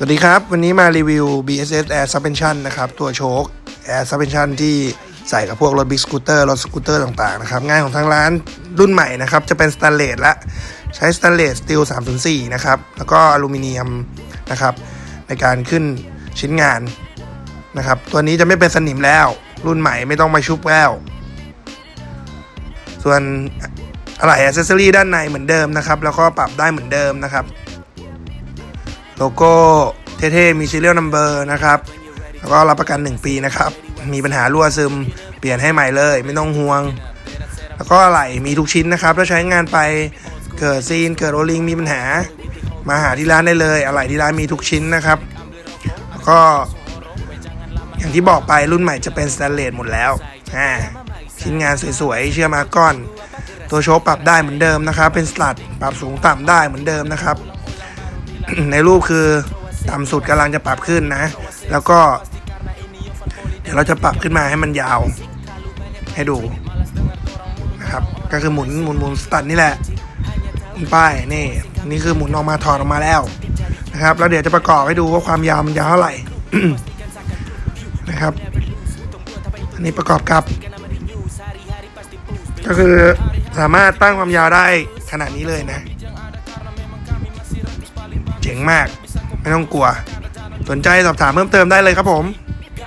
สวัสดีครับ วันนี้มารีวิว BSS Air Suspension นะครับ ตัวโชค Air Suspension ที่ใส่กับพวกรถ Big Scooter รถสกูตเตอร์ต่างๆนะครับงานของทางร้านรุ่นใหม่นะครับ จะเป็นสแตนเลสละ ใช้สแตนเลสสตีล304 นะครับ แล้วก็อลูมิเนียมนะครับ ในการขึ้นชิ้นงานนะครับ ตัวนี้จะไม่เป็นสนิมแล้ว รุ่นใหม่ไม่ต้องมาชุบแล้ว ส่วนอะไรอ c เซสซอรี่ด้านในเหมือนเดิมนะครับ แล้วก็ปรับได้เหมือนเดิมนะครับ โลโก้เท่ๆมี serial number นะครับ แล้วก็รับประกัน 1 ปีนะครับ มีปัญหารั่วซึมเปลี่ยนให้ใหม่เลย ไม่ต้องห่วง แล้วก็อะไหล่มีทุกชิ้นนะครับถ้าใช้งานไปเกิดซีนเกิดโอลิงมีปัญหา มาหาที่ร้านได้เลยอะไหล่ที่ร้านมีทุกชิ้นนะครับแล้วก็อย่างที่บอกไปรุ่นใหม่จะเป็นสแตนเลสหมดแล้วอ่าชิ้นงานสวยๆเชื่อมาก้อน ตัวโชว์ปรับได้เหมือนเดิมนะครับ เป็นสลัดปรับสูงต่ำได้เหมือนเดิมนะครับ ในรูปคือต่ำสุดกำลังจะปรับขึ้นนะ แล้วก็ เดี๋ยวเราจะปรับขึ้นมาให้มันยาว ให้ดูนะครับ ก็คือหมุนหมุนหมุนสตัดนี่แหละหมุนป้ายนี่ นี่คือหมุนออกมาถอดออกมาแล้วนะครับ แล้วเดี๋ยวจะประกอบให้ดูว่าความยาวมันยาวเท่าไหร่นะครับ อันนี้ประกอบกับ ก็คือสามารถตั้งความยาวได้ขนาดนี้เลยนะ จ๋งมาก ไม่ต้องกลัว สนใจสอบถามเพิ่มเติมได้เลยครับผม